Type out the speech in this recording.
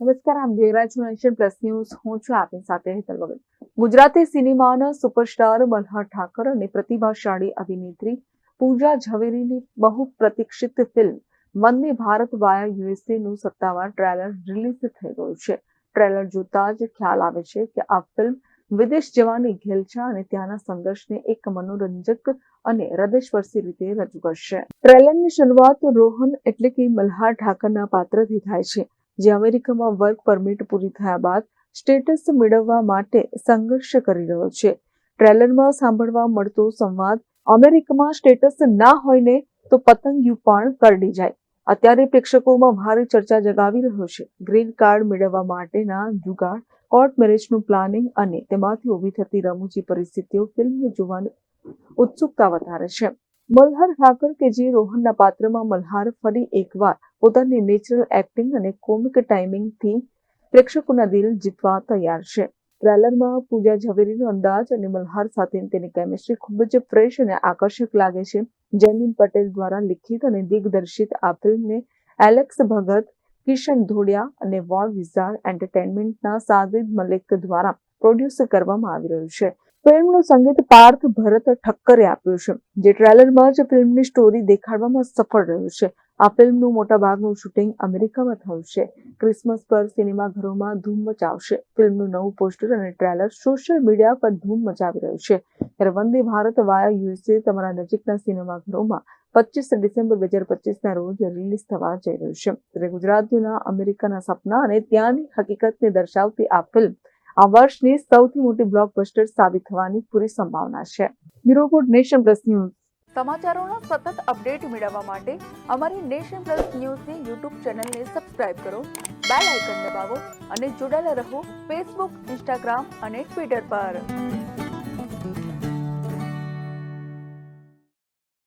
નમસ્કાર આમ nation plus news. હું છું આપની સાથે હેતલ વગર. ગુજરાતી સિનેમાના સુપરસ્ટાર મલ્હાર ઠાકર અને પ્રતિભાશાળી અભિનેત્રી પૂજા ઝવેરીની બહુ પ્રતીક્ષિત ફિલ્મ વંદે ભારત વાયા યુએસએનું સત્તાવાર ટ્રેલર રિલીઝ થઈ ગયું છે. ટ્રેલર જોતા જ ખ્યાલ આવે છે કે આ ફિલ્મ વિદેશ જવાની ઘેલછા અને ત્યાંના સંઘર્ષને એક મનોરંજક અને હૃદયસ્પર્શી રીતે રજૂ કરશે. ટ્રેલરની શરૂઆત રોહન એટલે કે મલ્હાર ઠાકરના પાત્રથી થાય છે. જે અમેરિકામાં વર્ક પરમિટ પૂરી થયા બાદ સ્ટેટસ મેળવવા માટે સંઘર્ષ કરી રહ્યો છે. ટ્રેલરમાં સાંભળવા મળતો સંવાદ, અમેરિકામાં સ્ટેટસ ના હોય ને તો પતંગિયું પણ કરડી જાય. અત્યારે પ્રેક્ષકોમાં ભારે ચર્ચા જગાવી રહ્યો છે. ગ્રીન કાર્ડ મેળવવા માટેના જુગાડ કોર્ટ મેરેજનું પ્લાનિંગ અને તેમાંથી ઊભી થતી રમૂજી પરિસ્થિતિઓ ફિલ્મને જોવાની ઉત્સુકતા વધારે છે. મલ્હાર ઠાકર કે જે રોહનના પાત્રમાં મલ્હાર ફરી એકવાર પોતાની નેચરલ એક્ટિંગ અને કોમિક ટાઈમિંગથી પ્રેક્ષકોના દિલ જીતવા તૈયાર છે. ટ્રેલરમાં પૂજા ઝવેરીનો અંદાજ અને મલ્હાર સાથે તેની કેમિસ્ટ્રી ખૂબ જ ફ્રેશ અને આકર્ષક લાગે છે. જૈમિન પટેલ દ્વારા લિખિત અને દિગ્દર્શિત આ ફિલ્મને એલેક્સ ભગત, કિશન ધોડિયા અને વોર વિઝાર એન્ટરટેનમેન્ટના સાજિદ મલિક દ્વારા પ્રોડ્યુસ કરવામાં આવી રહ્યું છે. ફિલ્મનું સંગીત પાર્થ ભરત ઠક્કરે આપ્યું છે, જે ટ્રેલરમાં જ ફિલ્મની સ્ટોરી દેખાડવામાં સફળ રહ્યું છે. આ ફિલ્મનું મોટાભાગનું શૂટિંગ અમેરિકામાં થયું છે. ક્રિસમસ પર સિનેમાઘરોમાં ધૂમ મચાવશે. ફિલ્મનું નવું પોસ્ટર અને ટ્રેલર સોશિયલ મીડિયા પર ધૂમ મચાવી રહ્યું છે. ત્યારે વંદે ભારત વાયા યુએસએ તમારા નજીકના સિનેમાઘરોમાં પચીસ ડિસેમ્બર બે હજાર પચીસના રોજ રિલીઝ થવા જઈ રહ્યું છે. ત્યારે ગુજરાતીઓના, અમેરિકાના સપના અને ત્યાંની હકીકતને દર્શાવતી આ ફિલ્મ આ વર્ષની સૌથી મોટી બ્લોકબસ્ટર સાબિત થવાની પૂરી સંભાવના છે. બ્યુરો નેશન પ્લસ ન્યૂઝ સમાચારોના સતત અપડેટ મેળવવા માટે અમારી નેશન પ્લસ ન્યૂઝની યુટ્યુબ ચેનલને સબસ્ક્રાઇબ કરો બેલ આઇકન દબાવો અને જોડાયેલા રહો ફેસબુક ઇન્સ્ટાગ્રામ અને ટ્વિટર પર.